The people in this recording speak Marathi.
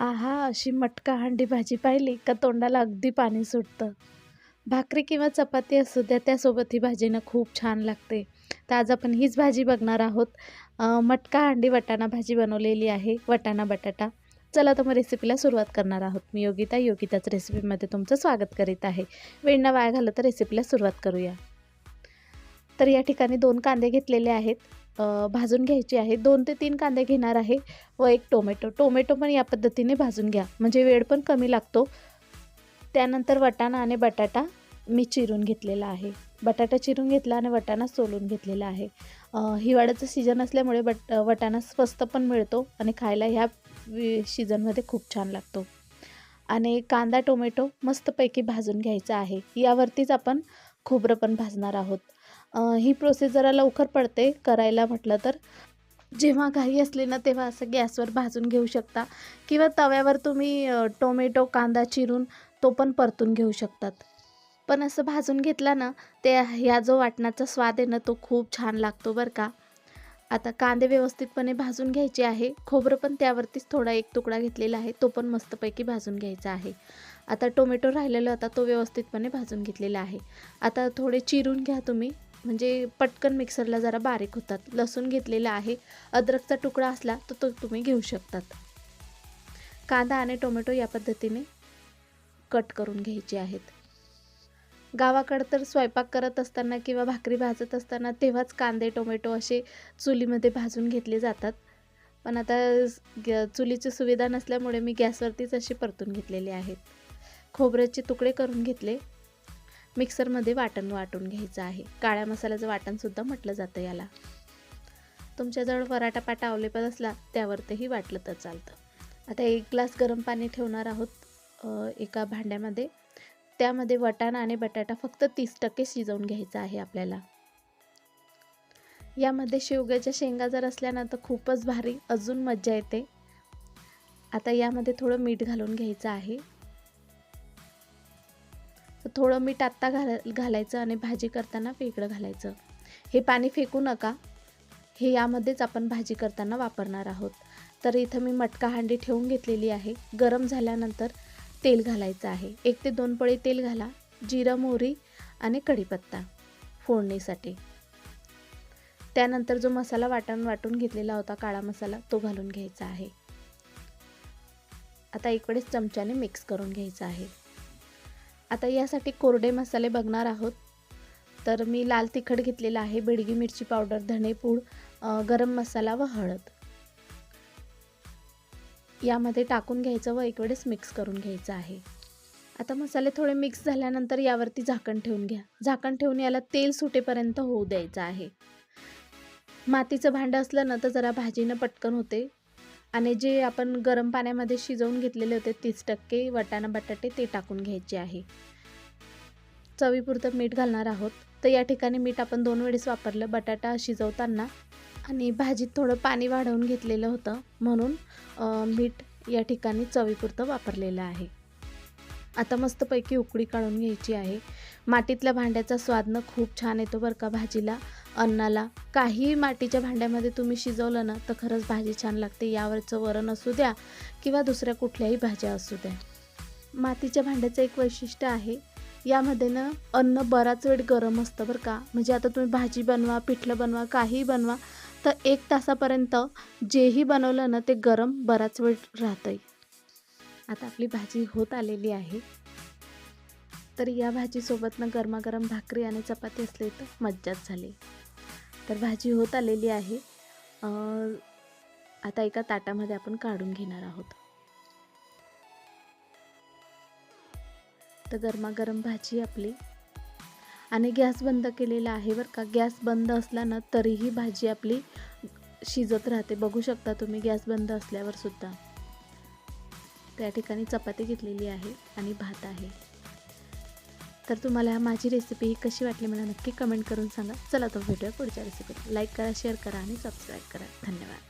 आहा अशी मटका हंडी भाजी पाहिली का तोंडाला अगदी पाणी सुटतं. भाकरी किंवा चपाती असू द्या त्यासोबत ही भाजीनं खूप छान लागते. तर आज आपण हीच भाजी बघणार आहोत. मटका हंडी वटाणा भाजी बनवलेली आहे वटाणा बटाटा. चला तर मग रेसिपीला सुरुवात करणार आहोत. मी योगिता योगिताच रेसिपीमध्ये तुमचं स्वागत करीत आहे. वेळ वाया घालत तर रेसिपीला सुरुवात करूया. तर या ठिकाणी दोन कांदे घेतलेले आहेत. भाजून घ्यायची आहे. दोन ते तीन कांदे घेणार आहे व एक टोमॅटो. टोमॅटो पण या पद्धतीने भाजून घ्या. म्हणजे वेळ पण कमी लागतो. त्यानंतर वटाणा आणि बटाटा मी चिरून घेतलेला आहे. बटाटा चिरून घेतला आणि वटाणा सोलून घेतलेला आहे. हिवाळ्याचं सीझन असल्यामुळे बट वटाणा स्वस्त पण मिळतो आणि खायला ह्या सीझनमध्ये खूप छान लागतो. आणि कांदा टोमॅटो मस्तपैकी भाजून घ्यायचा आहे. यावरतीच आपण खोबरं पण भाजणार आहोत. ही प्रोसेस जरा लवकर पडते करायला म्हटलं तर. जेव्हा घाई असली ना तेव्हा असं गॅसवर भाजून घेऊ शकता. किंवा तव्यावर तुम्ही टोमॅटो कांदा चिरून तो पण परतून घेऊ शकतात. पण असं भाजून घेतला ना ते ह्या जो वाटणाचा स्वाद आहे ना तो खूप छान लागतो बरं का. आता कांदे व्यवस्थितपणे भाजून घ्यायचे आहे. खोबरं पण त्यावरतीच थोडा एक तुकडा घेतलेला आहे. तो पण मस्तपैकी भाजून घ्यायचा आहे. आता टोमॅटो राहिलेला होता तो व्यवस्थितपणे भाजून घेतलेला आहे. आता थोडे चिरून घ्या तुम्ही. म्हणजे पटकन मिक्सरला जरा बारीक होतात. लसूण घेतलेला आहे. अद्रकचा तुकडा असला तर तो तुम्ही घेऊ शकतात. कांदा आणि टोमॅटो या पद्धतीने कट करून घ्यायचे आहेत. गावाकडं तर स्वयंपाक करत असताना किंवा भाकरी भाजत असताना तेव्हाच कांदे टोमॅटो असे चुलीमध्ये भाजून घेतले जातात. पण आता ग- चुलीची सुविधा नसल्यामुळे मी गॅसवरतीच असे परतून घेतलेले आहेत. खोबऱ्याचे तुकडे करून घेतले. मिक्सरमध्ये वाटण वाटून घ्यायचं आहे. काळ्या मसाल्याचं वाटणसुद्धा म्हटलं जातं याला. तुमच्याजवळ पराठा पाटा अवलेबल असला त्यावरतीही वाटलं तर चालतं. आता एक ग्लास गरम पाणी ठेवणार आहोत एका भांड्यामध्ये. त्यामध्ये वटाणा आणि बटाटा फक्त तीस टक्के शिजवून घ्यायचा आहे आपल्याला. यामध्ये शेवग्याच्या शेंगा जर असल्या ना तर खूपच भारी अजून मज्जा येते. आता यामध्ये थोडं मीठ घालून घ्यायचं आहे. थोडं मीठ आत्ता घाला घालायचं आणि भाजी करताना वेगळं घालायचं. हे पाणी फेकू नका. हे यामध्येच आपण भाजी करताना वापरणार आहोत. तर इथं मी मटका हांडी ठेवून घेतलेली आहे. गरम झाल्यानंतर तेल घालायचं आहे. एक ते दोन पळी तेल घाला. जिरं मोहरी आणि कढीपत्ता फोडणीसाठी. त्यानंतर जो मसाला वाटण वाटून घेतलेला होता काळा मसाला तो घालून घ्यायचा आहे. आता एक वेळेस चमच्याने मिक्स करून घ्यायचा आहे. आता यासाठी कोरडे मसाले बघणार आहोत. तर मी लाल तिखट घेतलेला आहे बेडगी मिरची पावडर धणेपूड गरम मसाला व हळद. यामध्ये टाकून घ्यायचं व एक वेळेस मिक्स करून घ्यायचं आहे. आता मसाले थोडे मिक्स झाल्यानंतर यावरती झाकण ठेवून घ्या. झाकण ठेवून याला तेल सुटेपर्यंत होऊ द्यायचं आहे. मातीचं भांडं असलं ना तर जरा भाजीनं पटकन होते. आणि जे आपण गरम पाण्यामध्ये शिजवून घेतलेले होते तीस टक्के वटाणा बटाटे ते टाकून घ्यायचे आहे. चवीपुरतं मीठ घालणार आहोत. तर या ठिकाणी मीठ आपण दोन वेळेस वापरलं. बटाटा शिजवताना आणि भाजीत थोडं पाणी वाढवून घेतलेलं होतं. म्हणून मीठ या ठिकाणी चवीपुरतं वापरलेलं आहे. आता मस्तपैकी उकळी काढून घ्यायची आहे. मातीतल्या भांड्याचा स्वादनं खूप छान येतो बरं का भाजीला अन्नाला. काही मातीच्या भांड्यामध्ये तुम्ही शिजवलं ना तर खरंच भाजी छान लागते. यावरचं वरण असू द्या किंवा दुसऱ्या कुठल्याही भाज्या असू द्या. मातीच्या भांड्याचं एक वैशिष्ट्य आहे यामध्ये ना अन्न बराच वेळ गरम असतं बरं का. म्हणजे आता तुम्ही भाजी बनवा पिठलं बनवा काहीही बनवा तर एक तासापर्यंत जेही बनवलं ना ते गरम बराच वेळ राहतंय. आता आपली भाजी होत आलेली आहे. तर या भाजीसोबत ना गरमागरम भाकरी आणि चपाती असली तर मज्जाच झाली. तर भाजी होत आलेली आहे. आता एका ताटामध्ये आपण काढून घेणार आहोत. तर गरमागरम भाजी आपली. आणि गॅस बंद केलेला आहे बरं का. गॅस बंद असला ना तरीही भाजी आपली शिजत राहते. बघू शकता तुम्ही गॅस बंद असल्यावर सुद्धा. त्या ठिकाणी चपाती घेतलेली आहे आणि भात आहे. तर तुम्हाला माझी रेसिपी ही कशी वाटली मला नक्की कमेंट करून सांगा. चला तो भेटूया पुढच्या रेसिपीत लाईक करा शेअर करा आणि सबस्क्राईब करा. धन्यवाद.